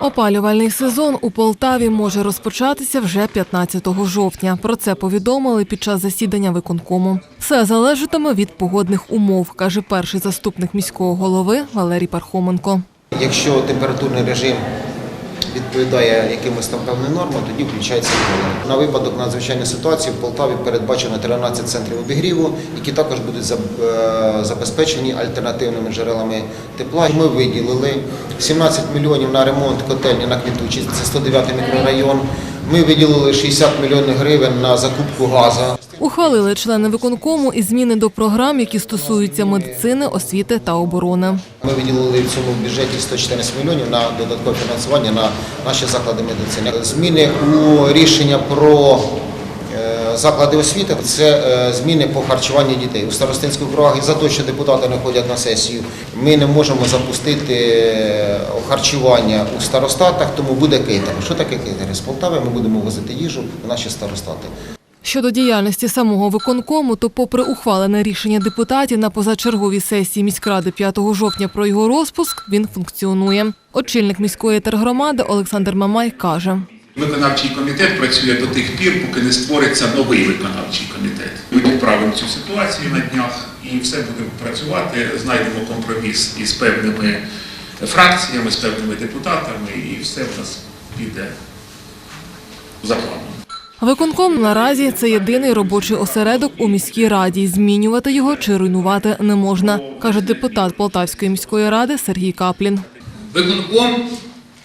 Опалювальний сезон у Полтаві може розпочатися вже 15 жовтня. Про це повідомили під час засідання виконкому. Все залежатиме від погодних умов, каже перший заступник міського голови Валерій Пархоменко. Якщо температурний режим відповідає якимось там певним нормам, тоді включається колонка. На випадок надзвичайної ситуації в Полтаві передбачено 13 центрів обігріву, які також будуть е, забезпечені альтернативними джерелами тепла. Ми виділили 17 мільйонів на ремонт котельні на Квітучій, це 109 мікрорайон. Ми виділили 60 мільйонів гривень на закупку газу. Ухвалили члени виконкому і зміни до програм, які стосуються медицини, освіти та оборони. Ми виділили в цьому бюджеті 114 мільйонів на додаткове фінансування на наші заклади медицини. Зміни у рішення про е, заклади освіти це е, зміни по харчуванню дітей. У старостинських округах за те, що депутати не ходять на сесію, ми не можемо запустити е, харчування у старостатах, тому буде кейтер. Що таке кейтер? З Полтави ми будемо возити їжу в наші старостати. Щодо діяльності самого виконкому, то попри ухвалене рішення депутатів на позачерговій сесії міськради 5 жовтня про його розпуск, він функціонує. Очільник міської тергромади Олександр Мамай каже. Виконавчий комітет працює до тих пір, поки не створиться новий виконавчий комітет. Ми підправимо цю ситуацію на днях і все буде працювати. Знайдемо компроміс із певними фракціями, з певними депутатами, і все в нас піде за планом. Виконком наразі це єдиний робочий осередок у міській раді. Змінювати його чи руйнувати не можна, каже депутат Полтавської міської ради Сергій Каплін. Виконком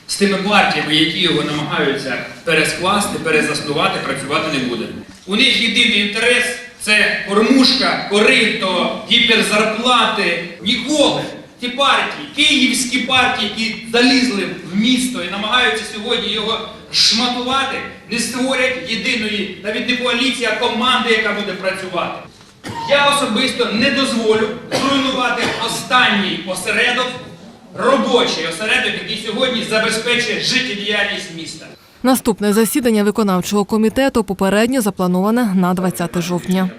з тими партіями, які його намагаються перескласти, перезаснувати, працювати не буде. У них єдиний інтерес це кормушка, корито, гіперзарплати. Ніколи ті партії, київські партії, які залізли в місто і намагаються сьогодні його шматувати, не створять єдиної, навіть не коаліції, а команди, яка буде працювати. Я особисто не дозволю зруйнувати останній осередок, робочий осередок, який сьогодні забезпечує життєдіяльність міста. Наступне засідання виконавчого комітету попередньо заплановане на 20 жовтня.